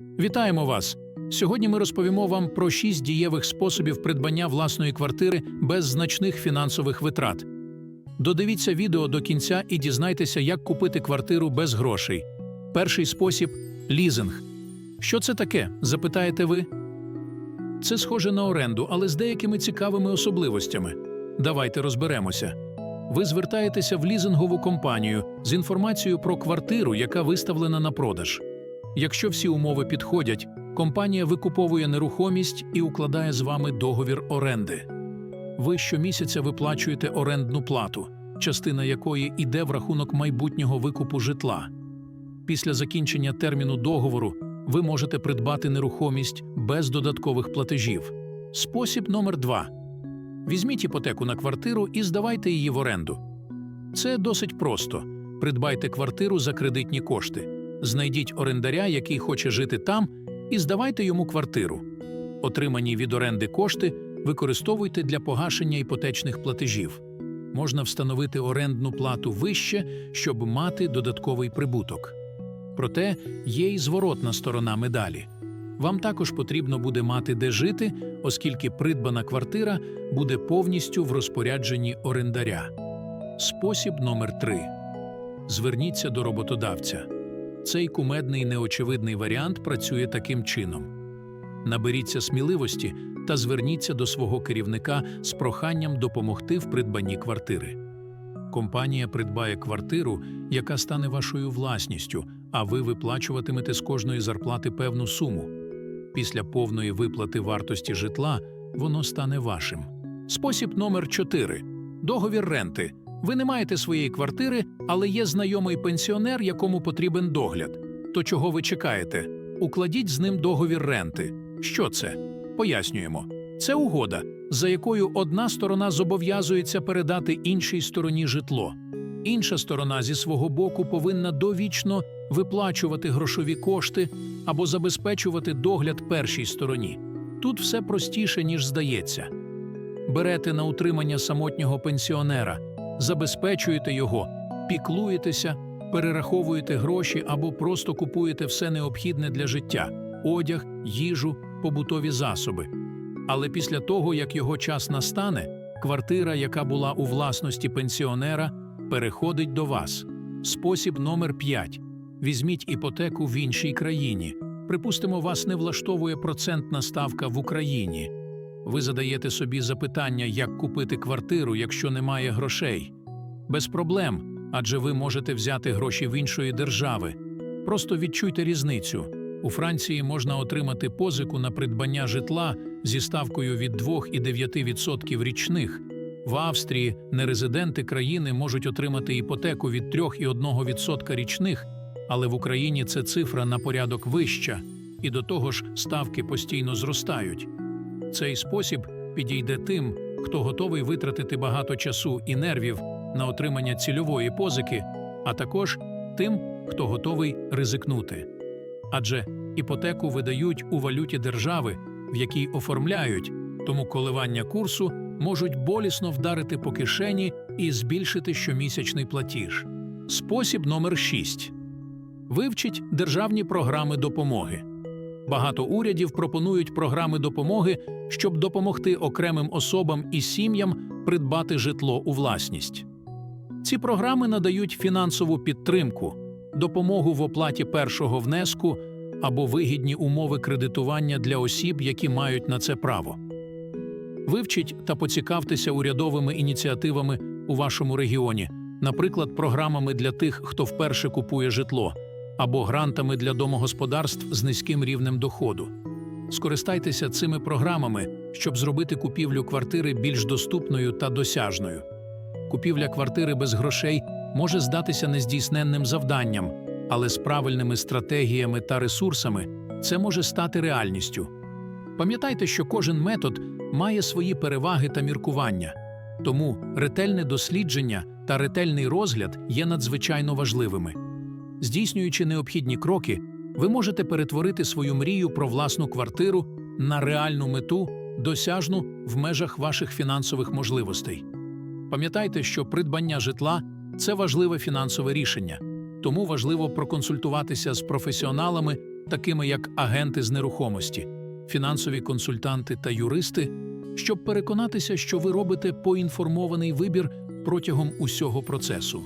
Вітаємо вас! Сьогодні ми розповімо вам про шість дієвих способів придбання власної квартири без значних фінансових витрат. Додивіться відео до кінця і дізнайтеся, як купити квартиру без грошей. Перший спосіб лізинг. Що це таке? запитаєте ви? Це схоже на оренду, але з деякими цікавими особливостями. Давайте розберемося. Ви звертаєтеся в лізингову компанію з інформацією про квартиру, яка виставлена на продаж. Якщо всі умови підходять, компанія викуповує нерухомість і укладає з вами договір оренди. Ви щомісяця виплачуєте орендну плату, частина якої йде в рахунок майбутнього викупу житла. Після закінчення терміну договору ви можете придбати нерухомість без додаткових платежів. Спосіб номер 2 Візьміть іпотеку на квартиру і здавайте її в оренду. Це досить просто. Придбайте квартиру за кредитні кошти. Знайдіть орендаря, який хоче жити там, і здавайте йому квартиру. Отримані від оренди кошти використовуйте для погашення іпотечних платежів. Можна встановити орендну плату вище, щоб мати додатковий прибуток. Проте є й зворотна сторона медалі. Вам також потрібно буде мати де жити, оскільки придбана квартира буде повністю в розпорядженні орендаря. Спосіб номер 3 Зверніться до роботодавця. Цей кумедний неочевидний варіант працює таким чином. Наберіться сміливості та зверніться до свого керівника з проханням допомогти в придбанні квартири. Компанія придбає квартиру, яка стане вашою власністю, а ви виплачуватимете з кожної зарплати певну суму. Після повної виплати вартості житла воно стане вашим. Спосіб номер 4 договір ренти. Ви не маєте своєї квартири, але є знайомий пенсіонер, якому потрібен догляд. То чого ви чекаєте? Укладіть з ним договір ренти. Що це? Пояснюємо. Це угода, за якою одна сторона зобов'язується передати іншій стороні житло. Інша сторона зі свого боку повинна довічно виплачувати грошові кошти або забезпечувати догляд першій стороні. Тут все простіше, ніж здається. Берете на утримання самотнього пенсіонера, забезпечуєте його, піклуєтеся, перераховуєте гроші або просто купуєте все необхідне для життя одяг, їжу, побутові засоби. Але після того, як його час настане, квартира, яка була у власності пенсіонера, переходить до вас. Спосіб номер 5. Візьміть іпотеку в іншій країні. Припустимо, вас не влаштовує процентна ставка в Україні. Ви задаєте собі запитання, як купити квартиру, якщо немає грошей. Без проблем, адже ви можете взяти гроші в іншої держави. Просто відчуйте різницю. У Франції можна отримати позику на придбання житла зі ставкою від 2,9% річних. В Австрії нерезиденти країни можуть отримати іпотеку від 3,1% річних, але в Україні це цифра на порядок вища, і до того ж ставки постійно зростають. Цей спосіб підійде тим, хто готовий витратити багато часу і нервів на отримання цільової позики, а також тим, хто готовий ризикнути. Адже іпотеку видають у валюті держави, в якій оформляють, тому коливання курсу можуть болісно вдарити по кишені і збільшити щомісячний платіж. Спосіб номер 6. Вивчіть державні програми допомоги. Багато урядів пропонують програми допомоги, щоб допомогти окремим особам і сім'ям придбати житло у власність. Ці програми надають фінансову підтримку, допомогу в оплаті першого внеску або вигідні умови кредитування для осіб, які мають на це право. Вивчіть та поцікавтеся урядовими ініціативами у вашому регіоні, наприклад, програмами для тих, хто вперше купує житло, або грантами для домогосподарств з низьким рівнем доходу. Скористайтеся цими програмами, щоб зробити купівлю квартири більш доступною та досяжною. Купівля квартири без грошей може здатися нездійсненним завданням, але з правильними стратегіями та ресурсами це може стати реальністю. Пам'ятайте, що кожен метод має свої переваги та міркування, тому ретельне дослідження та ретельний розгляд є надзвичайно важливими. Здійснюючи необхідні кроки, ви можете перетворити свою мрію про власну квартиру на реальну мету, досяжну в межах ваших фінансових можливостей. Пам'ятайте, що придбання житла це важливе фінансове рішення, тому важливо проконсультуватися з професіоналами такими як агенти з нерухомості, фінансові консультанти та юристи, щоб переконатися, що ви робите поінформований вибір протягом усього процесу.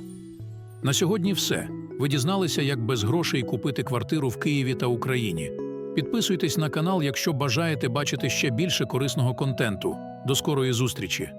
На сьогодні все. Ви дізналися, як без грошей купити квартиру в Києві та Україні. Підписуйтесь на канал, якщо бажаєте бачити ще більше корисного контенту. До скорої зустрічі!